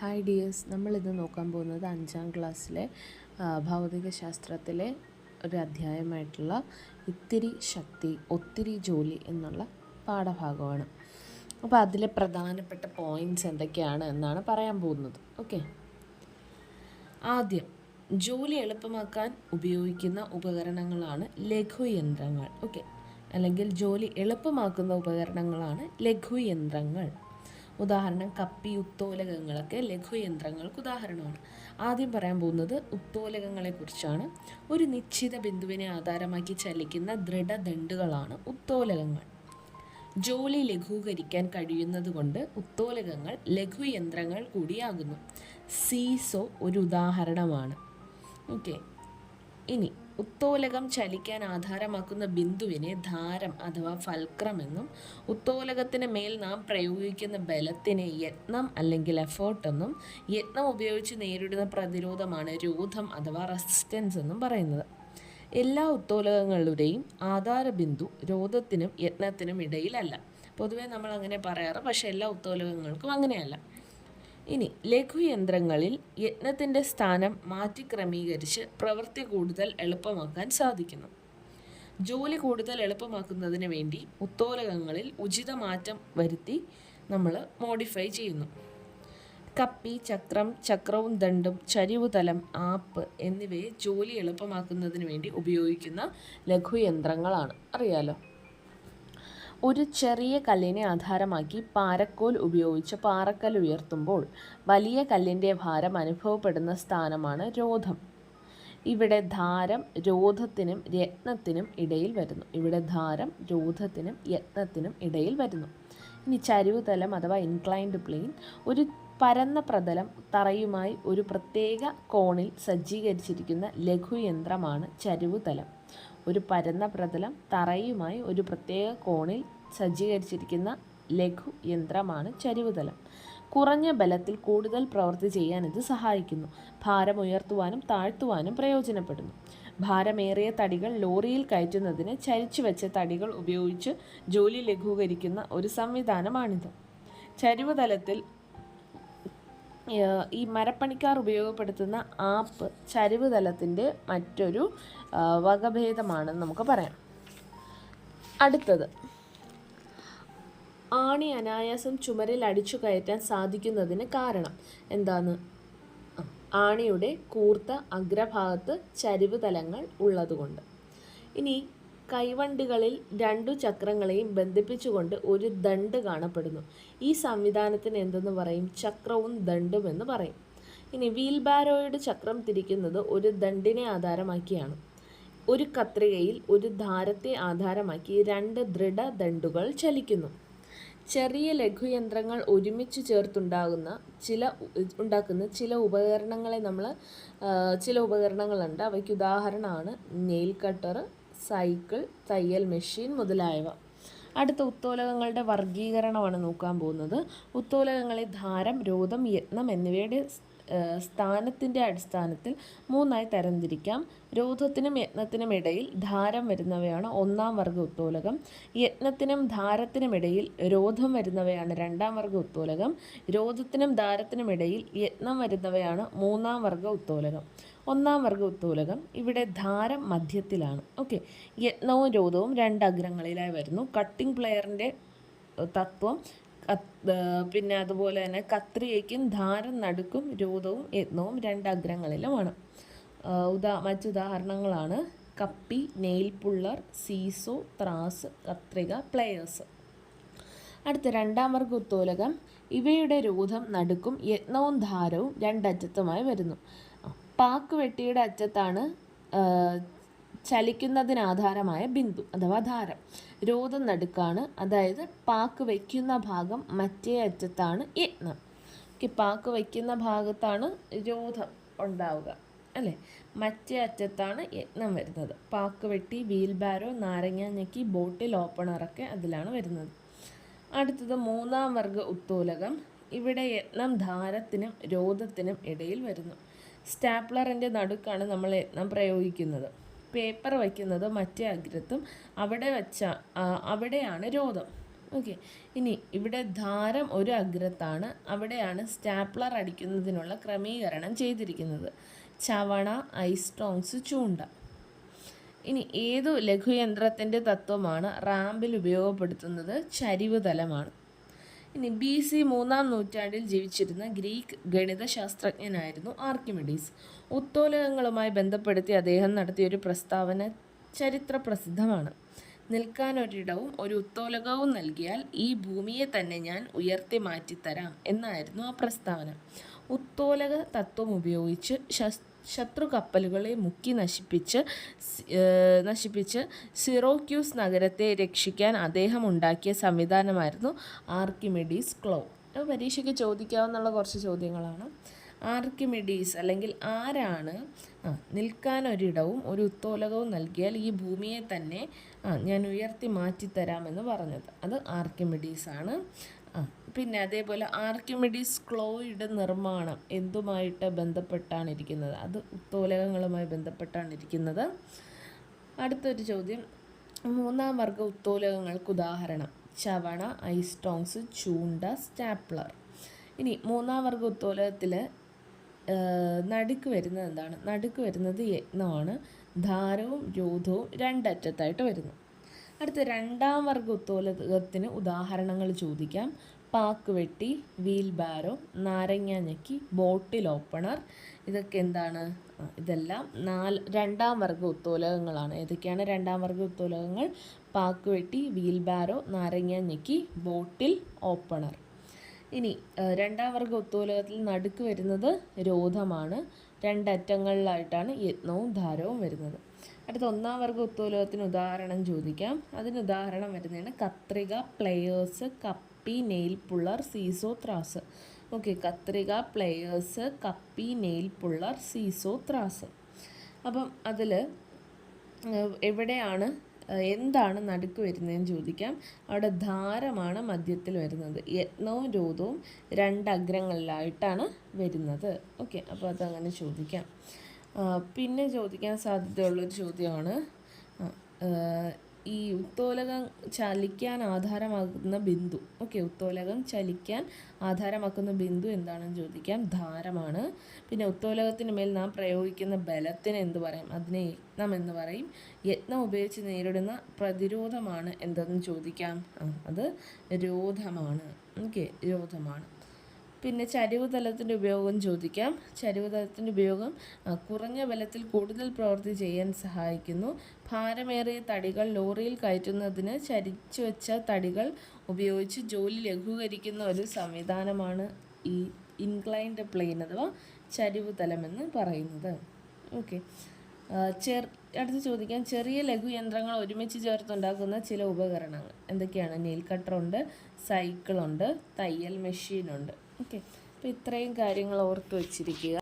Hi dears നമ്മളിന്ന് നോക്കാൻ പോകുന്നത് അഞ്ചാം ക്ലാസ്സിലെ ഭൗതിക ശാസ്ത്രത്തിലെ ഒരു അധ്യായമായിട്ടുള്ള ഇത്തിരി ശക്തി ഒത്തിരി ജോലി എന്നുള്ള പാഠഭാഗമാണ്. അപ്പോൾ അതിലെ പ്രധാനപ്പെട്ട പോയിന്റ്സ് എന്തൊക്കെയാണ് എന്നാണ് പറയാൻ പോകുന്നത്. ഓക്കെ ആദ്യം ജോലി എളുപ്പമാക്കാൻ ഉപയോഗിക്കുന്ന ഉപകരണങ്ങളാണ് ലഘുയന്ത്രങ്ങൾ. ഓക്കെ അല്ലെങ്കിൽ ജോലി എളുപ്പമാക്കുന്ന ഉപകരണങ്ങളാണ് ലഘുയന്ത്രങ്ങൾ. ഉദാഹരണം കപ്പി ഉത്തോലകങ്ങളൊക്കെ ലഘുയന്ത്രങ്ങൾക്ക് ഉദാഹരണമാണ്. ആദ്യം പറയാൻ പോകുന്നത് ഉത്തോലകങ്ങളെക്കുറിച്ചാണ്. ഒരു നിശ്ചിത ബിന്ദുവിനെ ആധാരമാക്കി ചലിക്കുന്ന ദൃഢദണ്ഡുകളാണ് ഉത്തോലകങ്ങൾ. ജോലി ലഘൂകരിക്കാൻ കഴിയുന്നതുകൊണ്ട് ഉത്തോലകങ്ങൾ ലഘുയന്ത്രങ്ങൾ കൂടിയാകുന്നു. സീസോ ഒരു ഉദാഹരണമാണ്. ഓക്കെ. ഇനി ഉത്തോലകം ചലിക്കാൻ ആധാരമാക്കുന്ന ബിന്ദുവിനെ ധാരം അഥവാ ഫൽക്രം എന്നും ഉത്തോലകത്തിന് മേൽ നാം പ്രയോഗിക്കുന്ന ബലത്തിനെ യത്നം അല്ലെങ്കിൽ എഫേർട്ട് എന്നും യത്നം ഉപയോഗിച്ച് നേരിടുന്ന പ്രതിരോധമാണ് രോധം അഥവാ റെസിസ്റ്റൻസ് എന്നും പറയുന്നത്. എല്ലാ ഉത്തോലകങ്ങളുടെയും ആധാര ബിന്ദു രോധത്തിനും യത്നത്തിനും ഇടയിലല്ല. പൊതുവേ നമ്മൾ അങ്ങനെ പറയാറ് പക്ഷേ എല്ലാ ഉത്തോലകങ്ങൾക്കും അങ്ങനെയല്ല. ഇനി ലഘുയന്ത്രങ്ങളിൽ യജ്ഞത്തിന്റെ സ്ഥാനം മാറ്റി ക്രമീകരിച്ച് പ്രവൃത്തി കൂടുതൽ എളുപ്പമാക്കാൻ സാധിക്കുന്നു. ജോലി കൂടുതൽ എളുപ്പമാക്കുന്നതിന് വേണ്ടി ഉത്തോലകങ്ങളിൽ ഉചിത മാറ്റം വരുത്തി നമ്മൾ മോഡിഫൈ ചെയ്യുന്നു. കപ്പി ചക്രം ചക്രവും ദണ്ടും ചരിവുതലം ആപ്പ് എന്നിവയെ ജോലി എളുപ്പമാക്കുന്നതിന് വേണ്ടി ഉപയോഗിക്കുന്ന ലഘുയന്ത്രങ്ങളാണ്. അറിയാലോ? ഒരു ചെറിയ കല്ലിനെ ആധാരമാക്കി പാരക്കോൽ ഉപയോഗിച്ച് പാറക്കൽ ഉയർത്തുമ്പോൾ വലിയ കല്ലിന്റെ ഭാരം അനുഭവപ്പെടുന്ന സ്ഥാനമാണ് രോധം. ഇവിടെ ധാരം രോധത്തിനും രത്നത്തിനും ഇടയിൽ വരുന്നു. ഇവിടെ ധാരം രോധത്തിനും യത്നത്തിനും ഇടയിൽ വരുന്നു. ഇനി ചരിവ് തലം അഥവാ ഇൻക്ലൈൻഡ് പ്ലെയിൻ ഒരു പരന്ന പ്രതലം തറയുമായി ഒരു പ്രത്യേക കോണിൽ സജ്ജീകരിച്ചിരിക്കുന്ന ലഘുയന്ത്രമാണ് ചരിവുതലം ഒരു പരന്ന പ്രതലം തറയുമായി ഒരു പ്രത്യേക കോണിൽ സജ്ജീകരിച്ചിരിക്കുന്ന ലഘു യന്ത്രമാണ് ചരിവുതലം. കുറഞ്ഞ ബലത്തിൽ കൂടുതൽ പ്രവൃത്തി ചെയ്യാൻ ഇത് സഹായിക്കുന്നു. ഭാരം ഉയർത്തുവാനും താഴ്ത്തുവാനും പ്രയോജനപ്പെടുന്നു. ഭാരമേറിയ തടികൾ ലോറിയിൽ കയറ്റുന്നതിന് ചരിച്ചു വെച്ച തടികൾ ഉപയോഗിച്ച് ജോലി ലഘൂകരിക്കുന്ന ഒരു സംവിധാനമാണിത്. ചരിവുതലത്തിൽ ഈ മരപ്പണിക്കാർ ഉപയോഗപ്പെടുത്തുന്ന ആപ്പ് ചരിവ് തലത്തിന്റെ മറ്റൊരു വകഭേദമാണെന്ന് നമുക്ക് പറയാം. അടുത്തത്. ആണി അനായാസം ചുമരിൽ അടിച്ചു കയറ്റാൻ സാധിക്കുന്നതിന് കാരണം എന്താണ്? ആണിയുടെ കൂർത്ത അഗ്രഭാഗത്ത് ചരിവ് തലങ്ങൾ ഉള്ളതുകൊണ്ട്. ഇനി കൈവണ്ടികളിൽ രണ്ടു ചക്രങ്ങളെയും ബന്ധിപ്പിച്ചുകൊണ്ട് ഒരു ദണ്ട് കാണപ്പെടുന്നു. ഈ സംവിധാനത്തിന് എന്തെന്ന് പറയും? ചക്രവും ദണ്ടും എന്ന് പറയും. ഇനി വീൽ വീൽബാരോയുടെ ചക്രം തിരിക്കുന്നത് ഒരു ദണ്ടിനെ ആധാരമാക്കിയാണ്. ഒരു കത്രികയിൽ ഒരു ധാരത്തെ ആധാരമാക്കി രണ്ട് ദൃഢ ദണ്ടുകൾ ചലിക്കുന്നു. ചെറിയ ലഘുയന്ത്രങ്ങൾ ഒരുമിച്ച് ചേർത്തുണ്ടാകുന്ന ചില ഉണ്ടാക്കുന്ന ചില ഉപകരണങ്ങളെ നമ്മൾ ചില ഉപകരണങ്ങളുണ്ട്. അവയ്ക്ക് ഉദാഹരണമാണ് നെയിൽ കട്ടർ സൈക്കിൾ തയ്യൽ മെഷീൻ മുതലായവ. അടുത്ത ഉത്തോലകങ്ങളുടെ വർഗീകരണമാണ് നോക്കാൻ പോകുന്നത്. ഉത്തോലകങ്ങളെ ധാരം രോധം യത്നം എന്നിവയുടെ സ്ഥാനത്തിന്റെ അടിസ്ഥാനത്തിൽ മൂന്നായി തരംതിരിക്കാം. രോധത്തിനും യത്നത്തിനും ഇടയിൽ ധാരം വരുന്നവയാണ് ഒന്നാം വർഗ ഉത്തോലകം. യത്നത്തിനും ധാരത്തിനും ഇടയിൽ രോധം വരുന്നവയാണ് രണ്ടാം വർഗ ഉത്തോലകം. രോധത്തിനും ധാരത്തിനും ഇടയിൽ യത്നം വരുന്നവയാണ് മൂന്നാം വർഗ ഉത്തോലകം. ഒന്നാം വർഗ ഉത്തോലകം ഇവിടെ ധാരം മധ്യത്തിലാണ്. ഓക്കെ യത്നവും രോധവും രണ്ട് അഗ്രങ്ങളിലായി വരുന്നു. കട്ടിംഗ് പ്ലെയറിന്റെ തത്വം പിന്നെ അതുപോലെ തന്നെ കത്രികയ്ക്കും ധാരം നടുക്കും രോധവും യത്നവും രണ്ട് അഗ്രങ്ങളിലുമാണ്. ഉദാ മറ്റുദാഹരണങ്ങളാണ് കപ്പി നെയിൽ പുള്ളർ സീസോ ത്രാസ് കത്രിക പ്ലെയേഴ്സ് അടുത്ത രണ്ടാം വർഗ ഉത്തോലകം ഇവയുടെ രോധം നടുക്കും യത്നവും ധാരവും രണ്ടറ്റത്തുമായി വരുന്നു. പാക്ക് വെട്ടിയുടെ അറ്റത്താണ് ചലിക്കുന്നതിനാധാരമായ ബിന്ദു അഥവാ ധാരം. രോദം നടുക്കാണ് അതായത് പാക്ക് വയ്ക്കുന്ന ഭാഗം മറ്റേ അറ്റത്താണ് യജ്ഞം ഓക്കെ പാക്ക് വയ്ക്കുന്ന ഭാഗത്താണ് രോധം ഉണ്ടാവുക അല്ലേ? മറ്റേ അറ്റത്താണ് യജ്ഞം വരുന്നത്. പാക്ക് വെട്ടി വീൽ ബാരോ നാരങ്ങ ഞെക്കി ബോട്ടിൽ ഓപ്പണറൊക്കെ അതിലാണ് വരുന്നത്. അടുത്തത് മൂന്നാം വർഗ ഉത്തോലകം. ഇവിടെ യത്നം ധാരത്തിനും രോധത്തിനും ഇടയിൽ വരുന്നു. സ്റ്റാപ്ലറിന്റെ നടുക്കാണ് നമ്മൾ യത്നം പ്രയോഗിക്കുന്നത്. പേപ്പർ വയ്ക്കുന്നത് മറ്റേ അഗ്രത്തും അവിടെ വച്ച അവിടെയാണ് രോധം ഓക്കെ. ഇനി ഇവിടെ ധാരം ഒരു അഗ്രത്താണ്. അവിടെയാണ് സ്റ്റാപ്ലർ അടിക്കുന്നതിനുള്ള ക്രമീകരണം ചെയ്തിരിക്കുന്നത്. ചവണ ഐസ്റ്റോങ്സ് ചൂണ്ട. ഇനി ഏതു ലഘുയന്ത്രത്തിന്റെ തത്വമാണ് റാമ്പിൽ ഉപയോഗപ്പെടുത്തുന്നത്? ചരിവ് തലമാണ്. ഇനി ബി സി മൂന്നാം നൂറ്റാണ്ടിൽ ജീവിച്ചിരുന്ന ഗ്രീക്ക് ഗണിതശാസ്ത്രജ്ഞനായിരുന്നു ആർക്കിമിഡീസ്. ഉത്തോലകങ്ങളുമായി ബന്ധപ്പെടുത്തി അദ്ദേഹം നടത്തിയ ഒരു പ്രസ്താവന ചരിത്ര പ്രസിദ്ധമാണ്. നിൽക്കാനൊരിടവും ഒരു ഉത്തോലകവും നൽകിയാൽ ഈ ഭൂമിയെ തന്നെ ഞാൻ ഉയർത്തി മാറ്റിത്തരാം എന്നായിരുന്നു ആ പ്രസ്താവന. ഉത്തോലക തത്വം ഉപയോഗിച്ച് ശസ് ശത്രു കപ്പലുകളെ മുക്കി നശിപ്പിച്ച് നശിപ്പിച്ച് സിറോക്യൂസ് നഗരത്തെ രക്ഷിക്കാൻ അദ്ദേഹം ഉണ്ടാക്കിയ സംവിധാനമായിരുന്നു ആർക്കിമിഡീസ് ക്ലോ പരീക്ഷയ്ക്ക് ചോദിക്കാവുന്ന കുറച്ച് ചോദ്യങ്ങളാണ്. ആർക്കിമിഡീസ് അല്ലെങ്കിൽ ആരാണ്? ആ നിൽക്കാനൊരിടവും ഒരു ഉത്തോലകവും നൽകിയാൽ ഈ ഭൂമിയെ തന്നെ ആ ഞാൻ ഉയർത്തി മാറ്റിത്തരാമെന്ന് പറഞ്ഞത്. അത് ആർക്കിമിഡീസ് ആണ് പിന്നെ അതേപോലെ ആർക്കിമിഡീസ് ക്ലോയുടെ നിർമ്മാണം എന്തുമായിട്ട് ബന്ധപ്പെട്ടാണ് ഇരിക്കുന്നത് അത് ഉത്തോലകങ്ങളുമായി ബന്ധപ്പെട്ടാണ് ഇരിക്കുന്നത് അടുത്തൊരു ചോദ്യം. മൂന്നാം വർഗ ഉത്തോലകങ്ങൾക്ക് ഉദാഹരണം. ചവണ ഐസ്റ്റോങ്സ് ചൂണ്ട സ്റ്റാപ്ലർ. ഇനി മൂന്നാം വർഗ ഉത്തോലകത്തിൽ നടുക്ക് വരുന്നത് എന്താണ്? നടുക്ക് വരുന്നത് യജ്ഞമാണ്. ധാരവും രോധവും രണ്ടറ്റത്തായിട്ട് വരുന്നു. അടുത്ത രണ്ടാം വർഗ ഉത്തോലകത്തിന് ഉദാഹരണങ്ങൾ ചോദിക്കാം. പാക്ക് വെട്ടി വീൽ ബാരോ നാരങ്ങ ഞെക്കി ബോട്ടിൽ ഓപ്പണർ. ഇതൊക്കെ എന്താണ്? ഇതെല്ലാം നാല് രണ്ടാം വർഗ ഉത്തോലകങ്ങളാണ് ഏതൊക്കെയാണ് രണ്ടാം വർഗ ഉത്തോലകങ്ങൾ പാക്ക് വെട്ടി വീൽ ബാരോ നാരങ്ങ ഞെക്കി ബോട്ടിൽ ഓപ്പണർ. ഇനി രണ്ടാം വർഗ ഉത്തോലകത്തിൽ നടുക്ക് വരുന്നത് രോധമാണ്. രണ്ടറ്റങ്ങളിലായിട്ടാണ് യത്നവും ധാരവും വരുന്നത്. അടുത്ത ഒന്നാം വർഗ ഉത്തോലോകത്തിന് ഉദാഹരണം ചോദിക്കാം. അതിന് ഉദാഹരണം വരുന്നതാണ് കത്രിക പ്ലെയേഴ്സ് കപ്പി നെയിൽ പുള്ളർ സീസോ ത്രാസ് ഓക്കെ കത്രിക പ്ലെയേഴ്സ് കപ്പി നെയിൽ പുള്ളർ സീസോ ത്രാസ് അപ്പം അതിൽ എവിടെയാണ് എന്താണ് നടുക്ക് വരുന്നതെന്ന് ചോദിക്കാം. അവിടെ ധാരമാണ് മധ്യത്തിൽ വരുന്നത്. യത്നവും രോധവും രണ്ട് അഗ്രങ്ങളിലായിട്ടാണ് വരുന്നത്. ഓക്കെ അപ്പോൾ അതങ്ങനെ ചോദിക്കാം. പിന്നെ ചോദിക്കാൻ സാധ്യതയുള്ളൊരു ചോദ്യമാണ്. ഈ ഉത്തോലകം ചലിക്കാൻ ആധാരമാകുന്ന ബിന്ദു. ഓക്കെ ഉത്തോലകം ചലിക്കാൻ ആധാരമാക്കുന്ന ബിന്ദു എന്താണെന്ന് ചോദിക്കാം. ധാരമാണ്. പിന്നെ ഉത്തോലകത്തിന് മേൽ നാം പ്രയോഗിക്കുന്ന ബലത്തിന് എന്ത് പറയും? അതിനെ യത്നം എന്ന് പറയും. യത്നം ഉപയോഗിച്ച് നേരിടുന്ന പ്രതിരോധമാണ് എന്തെന്ന് ചോദിക്കാം. അത് രോധമാണ്. ഓക്കെ രോധമാണ്. പിന്നെ ചരിവ് തലത്തിന്റെ ഉപയോഗം ചോദിക്കാം. ചരിവ് തലത്തിന്റെ ഉപയോഗം കുറഞ്ഞ ബലത്തിൽ കൂടുതൽ പ്രവൃത്തി ചെയ്യാൻ സഹായിക്കുന്നു. ഭാരമേറിയ തടികൾ ലോറിയിൽ കയറ്റുന്നതിന് ചരിച്ചു വെച്ച തടികൾ ഉപയോഗിച്ച് ജോലി ലഘൂകരിക്കുന്ന ഒരു സംവിധാനമാണ് ഈ ഇൻക്ലൈൻഡ് പ്ലെയിൻ അഥവാ ചരിവ് തലമെന്ന് പറയുന്നത്. ഓക്കെ. ചെർ അടുത്ത് ചോദിക്കാം. ചെറിയ ലഘുയന്ത്രങ്ങൾ ഒരുമിച്ച് ചേർത്തുണ്ടാക്കുന്ന ചില ഉപകരണങ്ങൾ എന്തൊക്കെയാണ്? നെയിൽ കട്ടറുണ്ട് സൈക്കിളുണ്ട് തയ്യൽ മെഷീനുണ്ട്. ഓക്കെ അപ്പോൾ ഇത്രയും കാര്യങ്ങൾ ഓർത്ത് വച്ചിരിക്കുക.